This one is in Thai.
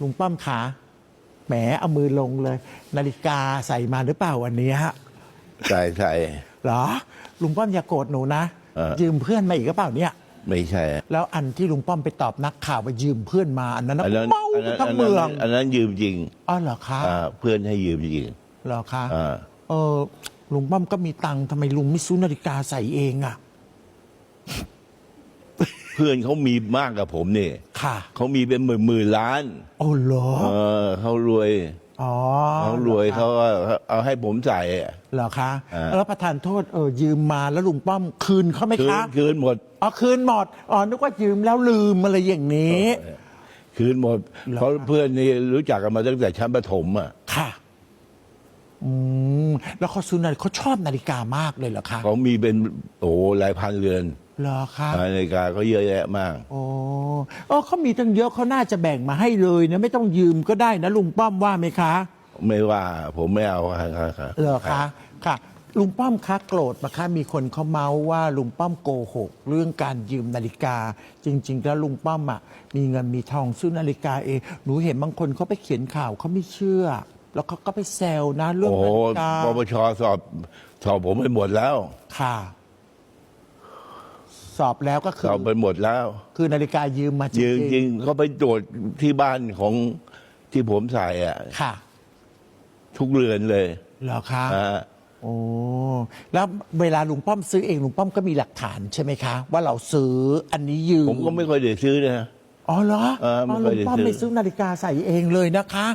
ลุงป้อมขาแหมเอามือลงเลย นาฬิกาใส่มาหรือเปล่าวันนี้ฮะใช่ใช่เหรอ ลุงป้อมอย่าโกรธหนูนะเออยืมเพื่อนมาอีกหรือเปล่าเนี่ย ไม่ใช่ แล้วอันที่ลุงป้อมไปตอบนักข่าวว่ายืมเพื่อนมาอันนั้นนะอันนั้นเมาอันนั้นทั้งอันเมืนั้องนอันนั้นยืมจริงอ๋อเหรอคะอ่าเพื่อนให้ยืมจริงเหรอคะอ่าเออลุงป้อมก็มีตังค์ทำไมลุงไม่ซื้อนาฬิกาใส่เองอะเพื่อนเขามีมากกับผมนี่ค่ะ เขามีเป็นหมื่นหมื่นล้าน โอ้เหรอ เออเขารวยอ๋อเขารวยหอคะเขาก็เอาให้ผมใส่อะเหรอคะ อ่า แล้วประธานโทษเออยืมมาแล้วลุงป้อมคืนเขาไหมคืนคะคืนหมด อ๋อคืนหมดอ๋อนึกว่ายืมแล้วลืมอะไรอย่างนี้ คืนหมด เหรอ เพราะเพื่อนนี่รู้จักกันมาตั้งแต่ชั้นประถมอะค่ะอืมแล้วเขาซื้อนาฬิกาเขาชอบนาฬิกามากเลยเหรอคะเขามีเป็นโอ้หลายพันเรือน เหรอคะนาฬิกาเขาเยอะแยะมาก โอ้เออเขามีตั้งเยอะเขาน่าจะแบ่งมาให้เลยนะไม่ต้องยืมก็ได้นะลุงป้อมว่าไหมคะ ไม่ว่าผมไม่เอาครับครับเหรอคะค่ะ ลุงป้อมคะโกรธมาคะมีคนเขาเมาส์ว่าลุงป้อมโกหก เรื่องการยืมนาฬิกา จริง ๆ แล้วลุงป้อมอะมีเงินมีทองซื้อนาฬิกาเองหนูเห็นบางคนเขาไปเขียนข่าวเขาไม่เชื่อ แล้วเขาก็ไปแซวนะเรื่องโอ้โหนาฬิกาปปชสอบสอบผมไปหมดแล้ว ค่ะ สอบแล้วก็คืสออบไปหมดแล้ว คือนาฬิกายืมมาจริยืนจริงงเขาไปตรวจที่บ้านของที่ผมใส่อะๆค่ะทุกเรือนเลยเหรอคะอ่าโอ้แล้วเวลาลุงป้อมซื้อเองลุงป้อมก็มีหลักฐานใช่ไหมคะ ว่าเราซื้ออันนี้ยืมผมก็ไม่ค่อยได้ซื้อนะ อ๋อเหรอเออไม่อ๋อค่ลุอยงได้ป้อมซื้อ ไม่ซื้อนาฬิกาใส่เองเลยนะคะ